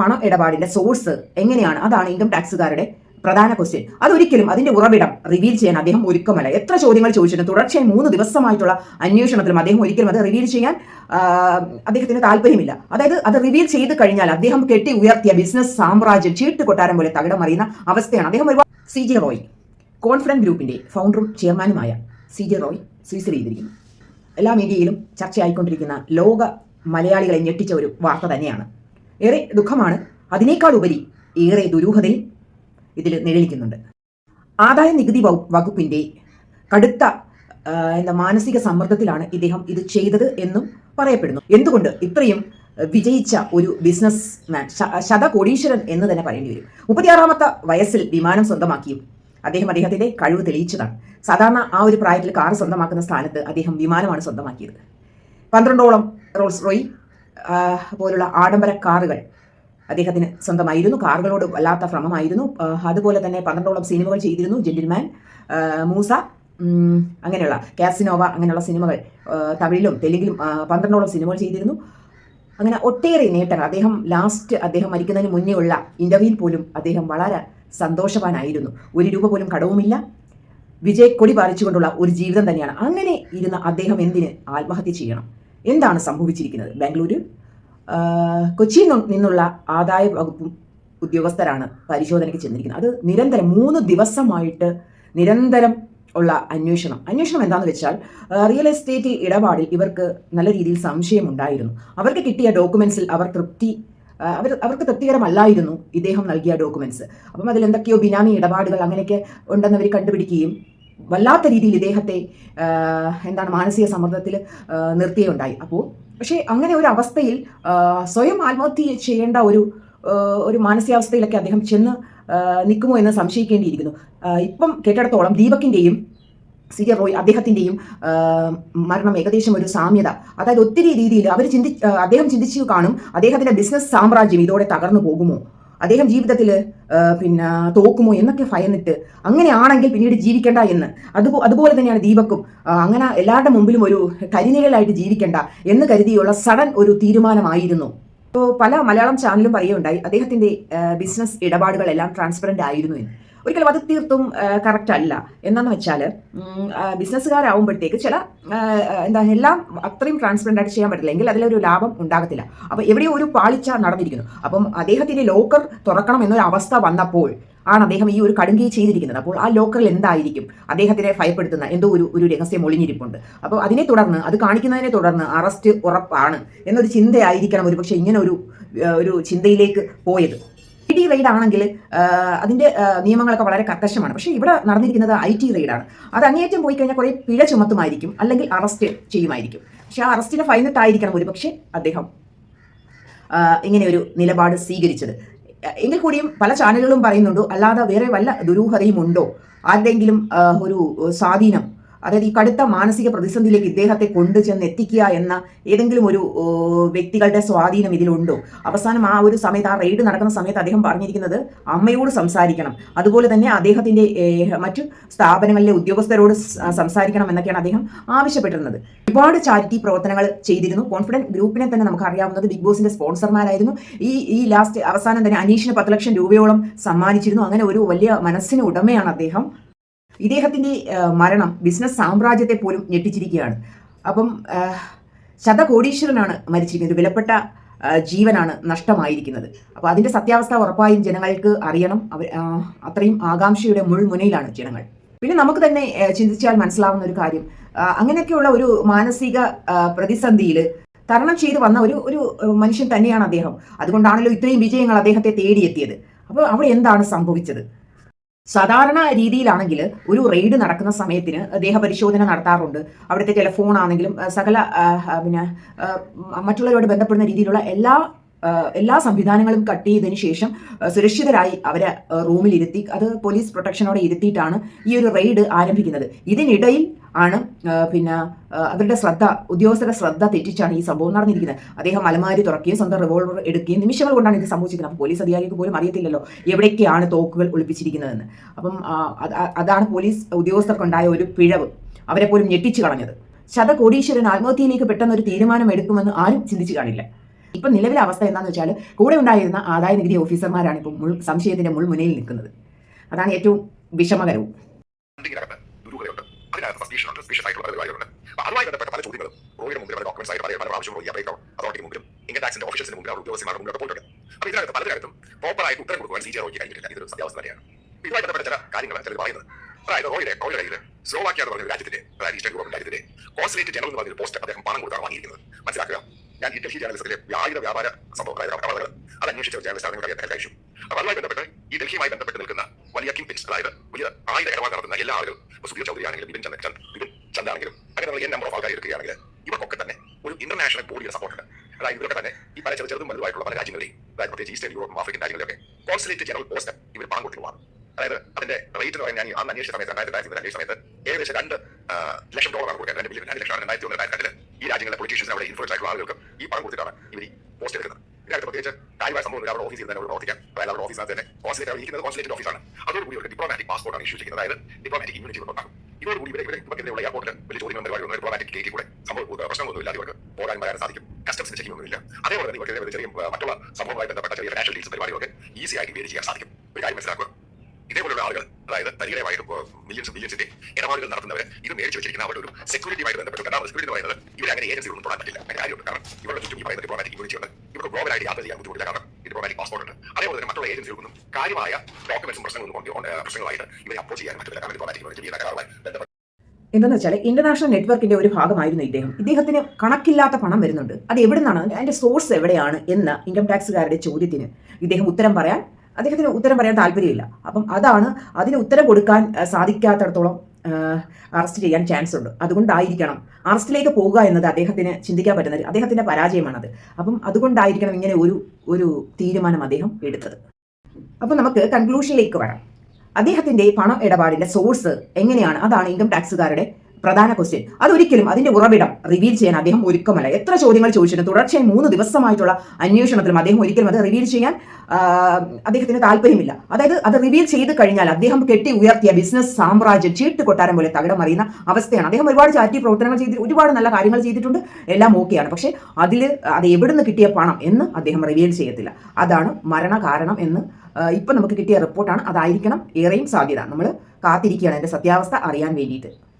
പണ ഇടപാടിന്റെ സോഴ്സ് എങ്ങനെയാണ്? അതാണ് ഇൻകം ടാക്സുകാരുടെ പ്രധാന ക്വസ്റ്റ്യൻ അതൊരിക്കലും അതിന്റെ ഉറവിടം റിവീൽ ചെയ്യാൻ അദ്ദേഹം ഒരുക്കമല്ല. എത്ര ചോദ്യങ്ങൾ ചോദിച്ചിട്ടും തുടർച്ചയായി മൂന്ന് ദിവസമായിട്ടുള്ള അന്വേഷണത്തിലും അദ്ദേഹം ഒരിക്കലും അത് റിവീൽ ചെയ്യാൻ അദ്ദേഹത്തിന് താല്പര്യമില്ല. അതായത് അത് റിവീൽ ചെയ്ത് കഴിഞ്ഞാൽ അദ്ദേഹം കെട്ടി ഉയർത്തിയ ബിസിനസ് സാമ്രാജ്യം ചീട്ട് കൊട്ടാരം പോലെ തകിടം അറിയുന്ന അവസ്ഥയാണ് അദ്ദേഹം ഒരുപാട്. സി ജെ റോയ് കോൺഫിഡൻസ് ഗ്രൂപ്പിന്റെ ഫൗണ്ടറും ചെയർമാനുമായ സി ജെ റോയ് സൂയിസൈഡ് ചെയ്തിരിക്കുന്നു എല്ലാ മീഡിയയിലും ചർച്ചയായിക്കൊണ്ടിരിക്കുന്ന ലോക മലയാളികളെ ഞെട്ടിച്ച ഒരു വാർത്ത തന്നെയാണ്. ഏറെ ദുഃഖമാണ്. അതിനേക്കാൾ ഉപരി ഏറെ ദുരൂഹതയും ഇതിൽ നിഴലിക്കുന്നുണ്ട്. ആദായ നികുതി വകു- വകുപ്പിന്റെ കടുത്ത എന്താ മാനസിക സമ്മർദ്ദത്തിലാണ് ഇദ്ദേഹം ഇത് ചെയ്തത് എന്നും പറയപ്പെടുന്നു. എന്തുകൊണ്ട് ഇത്രയും വിജയിച്ച ഒരു ബിസിനസ് മാൻ ശതകോടീശ്വരൻ എന്ന് തന്നെ പറയേണ്ടി വരും. മുപ്പത്തിയാറാമത്തെ വയസ്സിൽ വിമാനം സ്വന്തമാക്കിയും അദ്ദേഹം അദ്ദേഹത്തിന്റെ കഴിവ് തെളിയിച്ചതാണ്. സാധാരണ ആ ഒരു പ്രായത്തിൽ കാർ സ്വന്തമാക്കുന്ന സ്ഥാനത്ത് അദ്ദേഹം വിമാനമാണ് സ്വന്തമാക്കിയത്. പന്ത്രണ്ടോളം റോൾസ് റോയ് പോലുള്ള ആഡംബര കാറുകൾ അദ്ദേഹത്തിന് സ്വന്തമായിരുന്നു. കാറുകളോട് വല്ലാത്ത ഭ്രമമായിരുന്നു. അതുപോലെ തന്നെ പന്ത്രണ്ടോളം സിനിമകൾ ചെയ്തിരുന്നു. ജെന്റിൽമാൻ മൂസ അങ്ങനെയുള്ള കാസിനോവ അങ്ങനെയുള്ള സിനിമകൾ തമിഴിലും തെലുങ്കിലും പന്ത്രണ്ടോളം സിനിമകൾ ചെയ്തിരുന്നു. അങ്ങനെ ഒട്ടേറെ നേട്ടങ്ങൾ. അദ്ദേഹം ലാസ്റ്റ് അദ്ദേഹം മരിക്കുന്നതിന് മുന്നേ ഉള്ള ഇന്റർവ്യൂവിൽ പോലും അദ്ദേഹം വളരെ സന്തോഷവാനായിരുന്നു. ഒരു രൂപ പോലും കടവുമില്ല. വിജയക്കൊടി പാലിച്ചുകൊണ്ടുള്ള ഒരു ജീവിതം തന്നെയാണ്. അങ്ങനെ ഇരുന്ന അദ്ദേഹം എന്തിന് ആത്മഹത്യ ചെയ്യണം? എന്താണ് സംഭവിച്ചിരിക്കുന്നത്? ബാംഗ്ലൂരു കൊച്ചിയിൽ നിന്നുള്ള ആദായ വകുപ്പ് ഉദ്യോഗസ്ഥരാണ് പരിശോധനയ്ക്ക് ചെന്നിരിക്കുന്നത്. അത് നിരന്തരം മൂന്ന് ദിവസമായിട്ട് നിരന്തരം ഉള്ള അന്വേഷണം. അന്വേഷണം എന്താണെന്ന് വെച്ചാൽ റിയൽ എസ്റ്റേറ്റ് ഇടപാടിൽ ഇവർക്ക് നല്ല രീതിയിൽ സംശയമുണ്ടായിരുന്നു. അവർക്ക് കിട്ടിയ ഡോക്യുമെന്റ്സിൽ അവർ തൃപ്തി അവർ അവർക്ക് തൃപ്തികരമല്ലായിരുന്നു ഇദ്ദേഹം നൽകിയ ഡോക്യുമെന്റ്സ്. അപ്പം അതിൽ എന്തൊക്കെയോ ബിനാമി ഇടപാടുകൾ അങ്ങനെയൊക്കെ ഉണ്ടെന്ന് അവർ കണ്ടുപിടിക്കുകയും വല്ലാത്ത രീതിയിൽ ഇദ്ദേഹത്തെ എന്താണ് മാനസിക സമ്മർദ്ദത്തിൽ നിർത്തിയുണ്ടായി. അപ്പോൾ പക്ഷേ അങ്ങനെ ഒരു അവസ്ഥയിൽ സ്വയം ആത്മഹത്യ ചെയ്യേണ്ട ഒരു ഒരു മാനസികാവസ്ഥയിലൊക്കെ അദ്ദേഹം ചെന്ന് നിൽക്കുമോ എന്ന് സംശയിക്കേണ്ടിയിരിക്കുന്നു. ഇപ്പം കേട്ടിടത്തോളം ദീപക്കിന്റെയും സി ജെ റോയ് അദ്ദേഹത്തിന്റെയും മരണം ഏകദേശം ഒരു സാമ്യത. അതായത് ഒത്തിരി രീതിയിൽ അവർ ചിന്തി അദ്ദേഹം ചിന്തിച്ചു കാണും അദ്ദേഹത്തിന്റെ ബിസിനസ് സാമ്രാജ്യം ഇതോടെ തകർന്നു പോകുമോ? അദ്ദേഹം ജീവിതത്തിൽ പിന്നെ തോക്കുമോ എന്നൊക്കെ ഭയന്നിട്ട് അങ്ങനെയാണെങ്കിൽ പിന്നീട് ജീവിക്കേണ്ട എന്ന്. അതുപോ അതുപോലെ തന്നെയാണ് ദീപക്കും. അങ്ങനെ എല്ലാവരുടെ മുമ്പിലും ഒരു കരിനിഴലായിട്ട് ജീവിക്കേണ്ട എന്ന് കരുതിയുള്ള സഡൻ ഒരു തീരുമാനമായിരുന്നു. ഇപ്പോൾ പല മലയാളം ചാനലും പറയുകയുണ്ടായി അദ്ദേഹത്തിന്റെ ബിസിനസ് ഇടപാടുകളെല്ലാം ട്രാൻസ്പെറന്റ് ആയിരുന്നു എന്ന്. ഒരിക്കലും അത് തീർത്തും കറക്റ്റ് അല്ല. എന്നാന്ന് വെച്ചാൽ ബിസിനസ്സുകാരാവുമ്പോഴത്തേക്ക് ചില എന്താ എല്ലാം അത്രയും ട്രാൻസ്പെറന്റ് ആയിട്ട് ചെയ്യാൻ പറ്റില്ല. എങ്കിൽ അതിലൊരു ലാഭം ഉണ്ടാകത്തില്ല. അപ്പോൾ എവിടെയോ ഒരു പാളിച്ച നടന്നിരിക്കുന്നു. അപ്പം അദ്ദേഹത്തിന്റെ ലോക്കർ തുറക്കണം എന്നൊരു അവസ്ഥ വന്നപ്പോൾ ആണ് അദ്ദേഹം ഈ ഒരു കടുങ്കി ചെയ്തിരിക്കുന്നത്. അപ്പോൾ ആ ലോക്കറിൽ എന്തായിരിക്കും? അദ്ദേഹത്തിനെ ഭയപ്പെടുത്തുന്ന എന്തോ ഒരു ഒരു രഹസ്യം ഒളിഞ്ഞിരിപ്പുണ്ട്. അപ്പോൾ അതിനെ തുടർന്ന് അത് കാണിക്കുന്നതിനെ തുടർന്ന് അറസ്റ്റ് ഉറപ്പാണ് എന്നൊരു ചിന്തയായിരിക്കണം ഒരു പക്ഷേ ഇങ്ങനെ ഒരു ഒരു ചിന്തയിലേക്ക് പോയത്. ടി റെയ്ഡ് ആണെങ്കിൽ അതിന്റെ ആ, നിയമങ്ങളൊക്കെ വളരെ കർക്കശമാണ്. പക്ഷേ ഇവിടെ നടന്നിരിക്കുന്നത് ഐ ടി റെയ്ഡാണ് അത് അങ്ങേറ്റം പോയി കഴിഞ്ഞാൽ കുറേ പിഴ ചുമത്തുമായിരിക്കും അല്ലെങ്കിൽ അറസ്റ്റ് ചെയ്യുമായിരിക്കും. പക്ഷേ ആ അറസ്റ്റിനെ ഫൈനിട്ടായിരിക്കണം ഒരു പക്ഷേ അദ്ദേഹം ഇങ്ങനെ ഒരു നിലപാട് സ്വീകരിച്ചത്. എങ്കിൽ കൂടിയും പല ചാനലുകളും പറയുന്നുണ്ട് അല്ലാതെ വേറെ വല്ല ദുരൂഹതയും ഉണ്ടോ? ആരുടെയെങ്കിലും ഒരു സ്വാധീനം അതായത് ഈ കടുത്ത മാനസിക പ്രതിസന്ധിയിലേക്ക് ഇദ്ദേഹത്തെ കൊണ്ടുചെന്ന് എത്തിക്കുക എന്ന ഏതെങ്കിലും ഒരു വ്യക്തികളുടെ സ്വാധീനം ഇതിലുണ്ടോ? അവസാനം ആ ഒരു സമയത്ത് ആ റെയ്ഡ് നടക്കുന്ന സമയത്ത് അദ്ദേഹം പറഞ്ഞിരിക്കുന്നത് അമ്മയോട് സംസാരിക്കണം. അതുപോലെ തന്നെ അദ്ദേഹത്തിന്റെ മറ്റു സ്ഥാപനങ്ങളിലെ ഉദ്യോഗസ്ഥരോട് സംസാരിക്കണം എന്നൊക്കെയാണ് അദ്ദേഹം ആവശ്യപ്പെട്ടിരുന്നത്. ഒരുപാട് ചാരിറ്റി പ്രവർത്തനങ്ങൾ ചെയ്തിരുന്നു. കോൺഫിഡന്റ് ഗ്രൂപ്പിനെ തന്നെ നമുക്ക് അറിയാവുന്നത് ബിഗ് ബോസിന്റെ സ്പോൺസർമാരായിരുന്നു. ഈ ഈ ലാസ്റ്റ് അവസാനം തന്നെ അനീഷിന് പത്ത് ലക്ഷം രൂപയോളം സമ്മാനിച്ചിരുന്നു. അങ്ങനെ ഒരു വലിയ മനസ്സിന് ഉടമയാണ് അദ്ദേഹം. ഇദ്ദേഹത്തിന്റെ ആ, മരണം ബിസിനസ് സാമ്രാജ്യത്തെ പോലും ഞെട്ടിച്ചിരിക്കുകയാണ്. അപ്പം ശതകോടീശ്വരനാണ് മരിച്ചിരിക്കുന്നത്. വിലപ്പെട്ട ജീവനാണ് നഷ്ടമായിരിക്കുന്നത്. അപ്പോൾ അതിന്റെ സത്യാവസ്ഥ ഉറപ്പായും ജനങ്ങൾക്ക് അറിയണം. അവർ അത്രയും ആകാംക്ഷയുടെ മുൾമുനയിലാണ് ജനങ്ങൾ. പിന്നെ നമുക്ക് തന്നെ ചിന്തിച്ചാൽ മനസ്സിലാവുന്ന ഒരു കാര്യം. അങ്ങനെയൊക്കെയുള്ള ഒരു മാനസിക പ്രതിസന്ധിയിൽ തരണം ചെയ്തു വന്ന ഒരു ഒരു മനുഷ്യൻ തന്നെയാണ് അദ്ദേഹം. അതുകൊണ്ടാണല്ലോ ഇത്രയും വിജയങ്ങൾ അദ്ദേഹത്തെ തേടിയെത്തിയത്. അപ്പോൾ അവിടെ എന്താണ് സംഭവിച്ചത്? സാധാരണ രീതിയിലാണെങ്കിൽ ഒരു റെയ്ഡ് നടക്കുന്ന സമയത്തിന് ദേഹപരിശോധന നടത്താറുണ്ട്. അവിടുത്തെ ടെലിഫോൺ ആണെങ്കിലും സകല പിന്നെ മറ്റുള്ളവരോട് ബന്ധപ്പെടുന്ന രീതിയിലുള്ള എല്ലാ എല്ലാ സംവിധാനങ്ങളും കട്ട് ചെയ്തതിന് ശേഷം സുരക്ഷിതരായി അവരെ റൂമിൽ ഇരുത്തി അത് പോലീസ് പ്രൊട്ടക്ഷനോടെ ഇരുത്തിയിട്ടാണ് ഈ ഒരു റെയ്ഡ് ആരംഭിക്കുന്നത്. ഇതിനിടയിൽ ആണ് പിന്നെ അവരുടെ ശ്രദ്ധ ഉദ്യോഗസ്ഥരുടെ ശ്രദ്ധ തെറ്റിച്ചാണ് ഈ സംഭവം നടന്നിരിക്കുന്നത്. അദ്ദേഹം അലമാരി തുറക്കുകയും സ്വന്തം റിവോൾവർ എടുക്കുകയും നിമിഷങ്ങൾ കൊണ്ടാണ് ഇത് സംഭവിച്ചിരിക്കുന്നത്. അപ്പോൾ പോലീസ് അധികാരിക്ക് പോലും അറിയത്തില്ലല്ലോ എവിടേക്കാണ് തോക്കുകൾ ഒളിപ്പിച്ചിരിക്കുന്നതെന്ന്. അപ്പം അതാണ് പോലീസ് ഉദ്യോഗസ്ഥർക്കുണ്ടായ ഒരു പിഴവ്. അവരെ പോലും ഞെട്ടിച്ചു കളഞ്ഞത്. ശതകോടീശ്വരൻ ആത്മഹത്യയിലേക്ക് പെട്ടെന്ന് ഒരു തീരുമാനം എടുക്കുമെന്ന് ആരും ചിന്തിച്ചു കാണില്ല. ഇപ്പൊ നിലവിലെ അവസ്ഥ എന്താണെന്ന് വെച്ചാൽ കൂടെ ഉണ്ടായിരുന്ന ആദായ നികുതി ഓഫീസർമാരാണ് ഇപ്പോൾ മുൾ സംശയത്തിന്റെ മുൾമുനയിൽ നിൽക്കുന്നത് അതാണ് ഏറ്റവും വിഷമകരവും അതുമായി ബന്ധപ്പെട്ട പല ചോദ്യങ്ങളും റോയിയുടെ മുമ്പിൽ പല ആയിട്ട് പല അതോറിറ്റി മുമ്പിലും മുമ്പിൽ ഉത്തരം ഇതൊരു സത്യാവസ്ഥ തന്നെയാണ് രാജ്യത്തിന്റെ പോസ്റ്റ് അദ്ദേഹം പണം കൊടുത്താണ് വാങ്ങിയിരിക്കുന്നത് മനസ്സിലാക്കുക ഞാൻ ഇന്ത്യൻ ജേർണലിസത്തിലെ വ്യാജ വ്യാപാര സംഭവങ്ങളായ കവളകൾ അത് അന്വേഷിച്ച ജേർണലിസ്റ്റ് നിങ്ങൾക്ക് അറിയാൻ കഴിച്ചു അപ്പൊ അതുമായി ബന്ധപ്പെട്ട് ഈ ഡൽഹിയുമായി ബന്ധപ്പെട്ട് നിൽക്കുന്ന വലിയ കിങ് പിൻസ് അതായത് വലിയ ആയിരം ഇടപാട് നടത്തുന്ന എല്ലാ ആളുകളും സുധീർ ചൗധരി ആണെങ്കിലും ബിപിൻ ചന്ദ് ചന്ദ് ബിപിൻ ചന്ദ് ആണെങ്കിലും അങ്ങനെയുള്ള എൻ നമ്പർ ഓഫ് ആൾക്കാർ എടുക്കുകയാണെങ്കിൽ ഇവർക്കൊക്കെ തന്നെ ഒരു ഇന്റർനാഷണൽ ബോഡിയുടെ സപ്പോർട്ട് ഉണ്ട്. അതായത് ഇവരൊക്കെ തന്നെ ഈ പല ചെറു ചെറുതും വലുതായിട്ടുള്ള പല രാജ്യങ്ങളിലെയും അതായത് പ്രത്യേകിച്ച് ഈസ്റ്റേൺ യൂറോപ്പും ആഫ്രിക്കൻ രാജ്യങ്ങളിലൊക്കെ കോൺസുലേറ്റ് ജനറൽ പോസ്റ്റ് ഇവർ പണം കൊടുത്തിട്ടുള്ളതാണ് അതായത് അതിന്റെ റേറ്റ് എന്ന് ഞാൻ അന്ന് അന്വേഷിച്ച സമയത്ത് രണ്ടായിരത്തി രണ്ടായിരത്തി അന്വേഷിച്ച സമയത്ത് ഏകദേശം രണ്ട് ലക്ഷം ഡോളറാണ് കൊടുക്കുക രണ്ട് ബില്യൺ രണ്ട് ലക്ഷം രണ്ടായിരത്തി ഒന്ന് രണ്ടായിരത്തി രാജ്യങ്ങളിലെ പൊളിറ്റീഷ്യൻസ് അവിടെ ഇൻഫ്ലുവൻസ് ആയിട്ടുള്ള ആളുകൾക്ക് ഈ പണം കൊടുത്തിട്ടാണ് ഇവർ പോസ്റ്റ് എടുക്കുന്നത്. ഇതിനകത്ത് പ്രത്യേകിച്ച് കാര്യമായ സംഭവം അവരുടെ ഓഫീസിൽ തന്നെ പ്രവർത്തിക്കാം അതായത് അവരുടെ ഓഫീസിനകത്ത് തന്നെ കോൺസുലേറ്റ് ഇരിക്കുന്നത് കോൺസുലേറ്റ് ഓഫീസാണ് അതോടുകൂടി ഒരു ഡിപ്ലോമാറ്റിക് പാസ്പോർട്ടാണ് ഇഷ്യൂ ചെയ്യുന്നത്. അതായത് ഡിപ്ലോമാറ്റിക് ഇമ്മ്യൂണിറ്റി കൊണ്ടുണ്ടാകും ഇതോടുകൂടി ഇവരെ ഇവരെ ഇവർക്കെതിരെയുള്ള എയർപോർട്ടിൽ വലിയ ചോദ്യങ്ങളും ഒരു ഡിപ്ലോമാറ്റിക് ഗേറ്റിൽ കൂടെ സംഭവം പ്രശ്നമൊന്നും ഇല്ലാതെ ഇവർക്ക് പോകാൻ വരാൻ സാധിക്കും. കസ്റ്റംസിന് ചെയ്യുമൊന്നുമില്ല അതേപോലെ തന്നെ ഇവർക്ക് ചെറിയ മറ്റുള്ള സംഭവമായി ബന്ധപ്പെട്ട ചെറിയ ഫിനാൻഷ്യൽ ഡീൽസ് പരിപാടികളൊക്കെ ഈസി ആയിട്ട് വേരി ചെയ്യാൻ സാധിക്കും. ഒരു കാര്യം മനസ്സിലാക്കുക. ഇതേപോലുള്ള ആളുകൾ അതായത് തരികരമായിട്ട് മില്യൻസ് മില്യൻസിന്റെ ഇടപാടുകൾ നടത്തുന്നവർ ഇത് മേടിച്ച് വെച്ചിരിക്കുന്ന അവരുടെ ഒരു സെക്യൂരിറ്റിയുമായിട്ട് ബന്ധപ്പെട്ട് കാരണം സെക്യൂരിറ്റി എന്ന് പറയുന്നത് ഇവർ അങ്ങനെ ഏജൻസികളൊന്നും പോകാൻ പറ്റില്ല. അങ്ങനെ കാര്യമുണ്ട്. കാരണം ഇവരുടെ ചുറ്റും ഈ പറയുന്ന ഡിപ്ലോമാറ്റിക് ഇമ്മ്യൂണിറ്റി ഉണ്ട്. ഇവർക്ക് ഗ്ലോബലായിട്ട് യാത്ര ചെയ്യാൻ ബുദ്ധിമുട്ടില്ല. കാരണം ഡിപ്ലോമാറ്റിക് പാസ്പോർട്ട് ഉണ്ട്. അതേപോലെ തന്നെ മറ്റുള്ള ഏജൻസികൾക്കൊന്നും കാര്യമായ ഡോക്യുമെന്റ്സും പ്രശ്നങ്ങളൊന്നും കൊണ്ട് പ്രശ്നങ്ങളായിട്ട് ഇവരെ അപ്രോച്ച് ചെയ്യാൻ പറ്റില്ല കാരണം ഡിപ്ലോമാറ്റിക് ഇമ്മ്യൂണിറ്റി ചെയ്യുന്ന കരാറുമായി എന്താണെന്ന് വെച്ചാൽ ഇന്റർനാഷണൽ നെറ്റ്വർക്കിന്റെ ഒരു ഭാഗമായിരുന്നു ഇദ്ദേഹം. ഇദ്ദേഹത്തിന് കണക്കില്ലാത്ത പണം വരുന്നുണ്ട്. അത് എവിടെ അതിന്റെ സോഴ്സ് എവിടെയാണ്? എന്ന ഇൻകം ടാക്സുകാരുടെ ചോദ്യത്തിന് ഇദ്ദേഹം ഉത്തരം പറയാൻ അദ്ദേഹത്തിന് ഉത്തരം പറയാൻ താല്പര്യമില്ല. അപ്പം അതാണ് അതിന് ഉത്തരം കൊടുക്കാൻ സാധിക്കാത്തടത്തോളം അറസ്റ്റ് ചെയ്യാൻ ചാൻസ് ഉണ്ട്. അതുകൊണ്ടായിരിക്കണം. അറസ്റ്റിലേക്ക് പോകുക എന്നത് അദ്ദേഹത്തിന് ചിന്തിക്കാൻ പറ്റുന്ന അദ്ദേഹത്തിന്റെ പരാജയമാണത്. അപ്പം അതുകൊണ്ടായിരിക്കണം ഇങ്ങനെ ഒരു ഒരു തീരുമാനം അദ്ദേഹം എടുത്തത്. അപ്പം നമുക്ക് കൺക്ലൂഷനിലേക്ക് വരാം. അദ്ദേഹത്തിന്റെ പണം ഇടപാടിന്റെ സോഴ്സ് എങ്ങനെയാണ്? അതാണ് ഇൻകം ടാക്സുകാരുടെ പ്രധാന ക്വസ്റ്റ്യൻ അതൊരിക്കലും അതിന്റെ ഉറവിടം റിവീൽ ചെയ്യാൻ അദ്ദേഹം ഒരുക്കമല്ല. എത്ര ചോദ്യങ്ങൾ ചോദിച്ചിട്ടും തുടർച്ചയായി മൂന്ന് ദിവസമായിട്ടുള്ള അന്വേഷണത്തിലും അദ്ദേഹം ഒരിക്കലും അത് റിവീൽ ചെയ്യാൻ അദ്ദേഹത്തിന് താല്പര്യമില്ല. അതായത് അത് റിവീൽ ചെയ്ത് കഴിഞ്ഞാൽ അദ്ദേഹം കെട്ടി ഉയർത്തിയ ബിസിനസ് സാമ്രാജ്യം ചീട്ട് കൊട്ടാരം പോലെ തകിടം അറിയുന്ന അവസ്ഥയാണ്. അദ്ദേഹം ഒരുപാട് ചാറ്റി പ്രവർത്തനങ്ങൾ ചെയ്ത് ഒരുപാട് നല്ല കാര്യങ്ങൾ ചെയ്തിട്ടുണ്ട്. എല്ലാം ഓക്കെയാണ് പക്ഷേ അതിൽ അത് എവിടുന്ന് കിട്ടിയ പണം എന്ന് അദ്ദേഹം റിവീൽ ചെയ്യത്തില്ല. അതാണ് മരണ കാരണം എന്ന് ഇപ്പം നമുക്ക് കിട്ടിയ റിപ്പോർട്ടാണ് അതായിരിക്കണം ഏറെയും സാധ്യത. നമ്മൾ കാത്തിരിക്കുകയാണ്. അതിന്റെ സത്യാവസ്ഥ അറിയാൻ വേണ്ടിയിട്ട്.